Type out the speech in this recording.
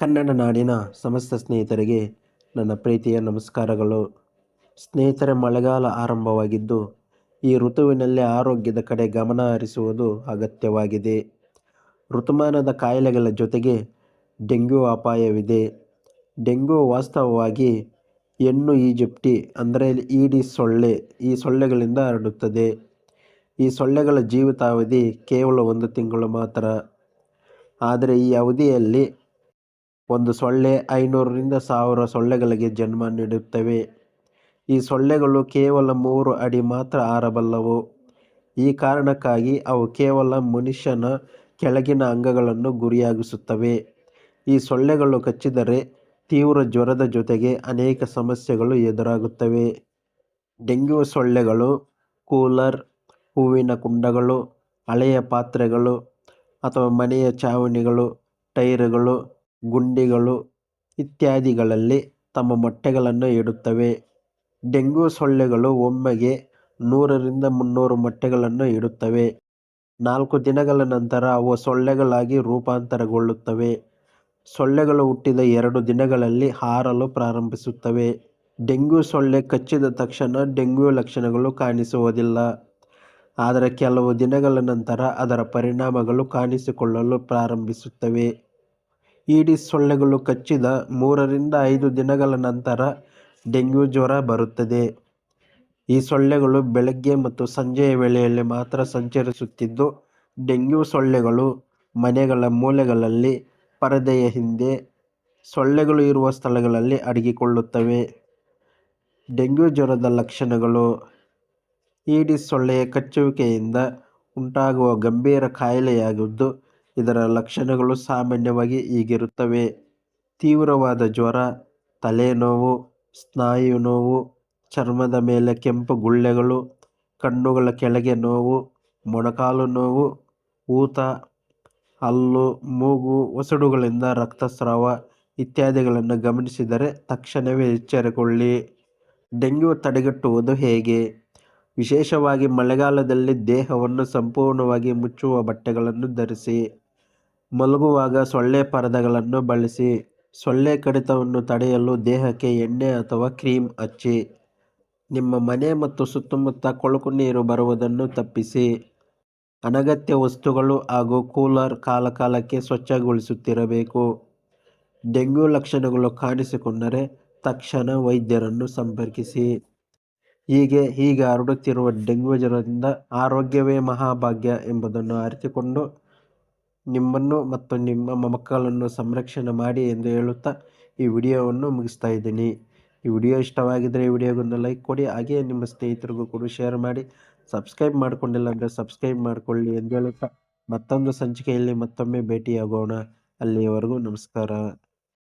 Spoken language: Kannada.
ಕನ್ನಡ ನಾಡಿನ ಸಮಸ್ತ ಸ್ನೇಹಿತರಿಗೆ ನನ್ನ ಪ್ರೀತಿಯ ನಮಸ್ಕಾರಗಳು. ಸ್ನೇಹಿತರೆ, ಮಳೆಗಾಲ ಆರಂಭವಾಗಿದ್ದು ಈ ಋತುವಿನಲ್ಲಿ ಆರೋಗ್ಯದ ಕಡೆ ಗಮನ ಹರಿಸುವುದು ಅಗತ್ಯವಾಗಿದೆ. ಋತುಮಾನದ ಕಾಯಿಲೆಗಳ ಜೊತೆಗೆ ಡೆಂಗ್ಯೂ ಅಪಾಯವಿದೆ. ಡೆಂಗ್ಯೂ ವಾಸ್ತವವಾಗಿ ಹೆಣ್ಣು ಈಜಿಪ್ಟಿ, ಅಂದರೆ ಈಡಿ ಸೊಳ್ಳೆ, ಈ ಸೊಳ್ಳೆಗಳಿಂದ ಹರಡುತ್ತದೆ. ಈ ಸೊಳ್ಳೆಗಳ ಜೀವಿತಾವಧಿ ಕೇವಲ ಒಂದು ತಿಂಗಳು ಮಾತ್ರ. ಆದರೆ ಈ ಅವಧಿಯಲ್ಲಿ ಒಂದು ಸೊಳ್ಳೆ ಐನೂರರಿಂದ ಸಾವಿರ ಸೊಳ್ಳೆಗಳಿಗೆ ಜನ್ಮ ನೀಡುತ್ತವೆ. ಈ ಸೊಳ್ಳೆಗಳು ಕೇವಲ ಮೂರು ಅಡಿ ಮಾತ್ರ ಆರಬಲ್ಲವು. ಈ ಕಾರಣಕ್ಕಾಗಿ ಅವು ಕೇವಲ ಮನುಷ್ಯನ ಕೆಳಗಿನ ಅಂಗಗಳನ್ನು ಗುರಿಯಾಗಿಸುತ್ತವೆ. ಈ ಸೊಳ್ಳೆಗಳು ಕಚ್ಚಿದರೆ ತೀವ್ರ ಜ್ವರದ ಜೊತೆಗೆ ಅನೇಕ ಸಮಸ್ಯೆಗಳು ಎದುರಾಗುತ್ತವೆ. ಡೆಂಗ್ಯೂ ಸೊಳ್ಳೆಗಳು, ಕೂಲರ್, ಹೂವಿನ ಕುಂಡಗಳು, ಹಳೆಯ ಪಾತ್ರೆಗಳು ಅಥವಾ ಮನೆಯ ಚಾವಣಿಗಳು, ಟೈರುಗಳು ಗುಂಡಿಗಳು ಇತ್ಯಾದಿಗಳಲ್ಲಿ ತಮ್ಮ ಮೊಟ್ಟೆಗಳನ್ನು ಇಡುತ್ತವೆ. ಡೆಂಗ್ಯೂ ಸೊಳ್ಳೆಗಳು ಒಮ್ಮೆಗೆ ನೂರರಿಂದ ಮುನ್ನೂರು ಮೊಟ್ಟೆಗಳನ್ನು ಇಡುತ್ತವೆ. ನಾಲ್ಕು ದಿನಗಳ ನಂತರ ಅವು ಸೊಳ್ಳೆಗಳಾಗಿ ರೂಪಾಂತರಗೊಳ್ಳುತ್ತವೆ. ಸೊಳ್ಳೆಗಳು ಹುಟ್ಟಿದ ಎರಡು ದಿನಗಳಲ್ಲಿ ಹಾರಲು ಪ್ರಾರಂಭಿಸುತ್ತವೆ. ಡೆಂಗ್ಯೂ ಸೊಳ್ಳೆ ಕಚ್ಚಿದ ತಕ್ಷಣ ಡೆಂಗ್ಯೂ ಲಕ್ಷಣಗಳು ಕಾಣಿಸುವುದಿಲ್ಲ. ಆದರೆ ಕೆಲವು ದಿನಗಳ ನಂತರ ಅದರ ಪರಿಣಾಮಗಳು ಕಾಣಿಸಿಕೊಳ್ಳಲು ಪ್ರಾರಂಭಿಸುತ್ತವೆ. ಈಡಿಸ್ ಸೊಳ್ಳೆಗಳು ಕಚ್ಚಿದ ಮೂರರಿಂದ ಐದು ದಿನಗಳ ನಂತರ ಡೆಂಗ್ಯೂ ಜ್ವರ ಬರುತ್ತದೆ. ಈ ಸೊಳ್ಳೆಗಳು ಬೆಳಗ್ಗೆ ಮತ್ತು ಸಂಜೆಯ ವೇಳೆಯಲ್ಲಿ ಮಾತ್ರ ಸಂಚರಿಸುತ್ತಿದ್ದು, ಡೆಂಗ್ಯೂ ಸೊಳ್ಳೆಗಳು ಮನೆಗಳ ಮೂಲೆಗಳಲ್ಲಿ, ಪರದೆಯ ಹಿಂದೆ ಸೊಳ್ಳೆಗಳು ಇರುವ ಸ್ಥಳಗಳಲ್ಲಿ ಅಡಗಿಕೊಳ್ಳುತ್ತವೆ. ಡೆಂಗ್ಯೂ ಜ್ವರದ ಲಕ್ಷಣಗಳು ಈಡಿಸ್ ಸೊಳ್ಳೆಯ ಕಚ್ಚುವಿಕೆಯಿಂದ ಉಂಟಾಗುವ ಗಂಭೀರ ಕಾಯಿಲೆಯಾಗಿದ್ದು ಇದರ ಲಕ್ಷಣಗಳು ಸಾಮಾನ್ಯವಾಗಿ ಹೀಗಿರುತ್ತವೆ. ತೀವ್ರವಾದ ಜ್ವರ, ತಲೆನೋವು ಸ್ನಾಯು ನೋವು ಚರ್ಮದ ಮೇಲೆ ಕೆಂಪು ಗುಳ್ಳೆಗಳು, ಕಣ್ಣುಗಳ ಕೆಳಗೆ ನೋವು, ಮೊಣಕಾಲು ನೋವು, ಊತ, ಹಲ್ಲು, ಮೂಗು, ಒಸಡುಗಳಿಂದ ರಕ್ತಸ್ರಾವ ಇತ್ಯಾದಿಗಳನ್ನು ಗಮನಿಸಿದರೆ ತಕ್ಷಣವೇ ಎಚ್ಚರಿಕೊಳ್ಳಿ. ಡೆಂಗ್ಯೂ ತಡೆಗಟ್ಟುವುದು ಹೇಗೆ? ವಿಶೇಷವಾಗಿ ಮಳೆಗಾಲದಲ್ಲಿ ದೇಹವನ್ನು ಸಂಪೂರ್ಣವಾಗಿ ಮುಚ್ಚುವ ಬಟ್ಟೆಗಳನ್ನು ಧರಿಸಿ. ಮಲಗುವಾಗ ಸೊಳ್ಳೆ ಪರದೆಗಳನ್ನು ಬಳಸಿ ಸೊಳ್ಳೆ ಕಡಿತವನ್ನು ತಡೆಯಲು ದೇಹಕ್ಕೆ ಎಣ್ಣೆ ಅಥವಾ ಕ್ರೀಮ್ ಹಚ್ಚಿ. ನಿಮ್ಮ ಮನೆ ಮತ್ತು ಸುತ್ತಮುತ್ತ ಕೊಳಕು ನೀರು ಬರುವುದನ್ನು ತಪ್ಪಿಸಿ. ಅನಗತ್ಯ ವಸ್ತುಗಳು ಹಾಗೂ ಕೂಲರ್ ಕಾಲಕಾಲಕ್ಕೆ ಸ್ವಚ್ಛಗೊಳಿಸುತ್ತಿರಬೇಕು. ಡೆಂಗ್ಯೂ ಲಕ್ಷಣಗಳು ಕಾಣಿಸಿಕೊಂಡರೆ ತಕ್ಷಣ ವೈದ್ಯರನ್ನು ಸಂಪರ್ಕಿಸಿ. ಹೀಗೆ ಹೀಗೆ ಹರಡುತ್ತಿರುವ ಡೆಂಗ್ಯೂ ಜ್ವರದಿಂದ ಆರೋಗ್ಯವೇ ಮಹಾಭಾಗ್ಯ ಎಂಬುದನ್ನು ಅರಿತುಕೊಂಡು ನಿಮ್ಮನ್ನು ಮತ್ತು ನಿಮ್ಮ ಮಕ್ಕಳನ್ನು ಸಂರಕ್ಷಣೆ ಮಾಡಿ ಎಂದು ಹೇಳುತ್ತಾ ಈ ವಿಡಿಯೋವನ್ನು ಮುಗಿಸ್ತಾ ಇದ್ದೀನಿ. ಈ ವಿಡಿಯೋ ಇಷ್ಟವಾಗಿದ್ದರೆ ಈ ವಿಡಿಯೋಗೊಂದು ಲೈಕ್ ಕೊಡಿ ಹಾಗೆಯೇ ನಿಮ್ಮ ಸ್ನೇಹಿತರಿಗೂ ಕೂಡ ಶೇರ್ ಮಾಡಿ, ಸಬ್ಸ್ಕ್ರೈಬ್ ಮಾಡಿಕೊಂಡಿಲ್ಲ ಅಂದರೆ ಸಬ್ಸ್ಕ್ರೈಬ್ ಮಾಡಿಕೊಳ್ಳಿ ಎಂದು ಹೇಳುತ್ತಾ ಮತ್ತೊಂದು ಸಂಚಿಕೆಯಲ್ಲಿ ಮತ್ತೊಮ್ಮೆ ಭೇಟಿಯಾಗೋಣ. ಅಲ್ಲಿಯವರೆಗೂ ನಮಸ್ಕಾರ.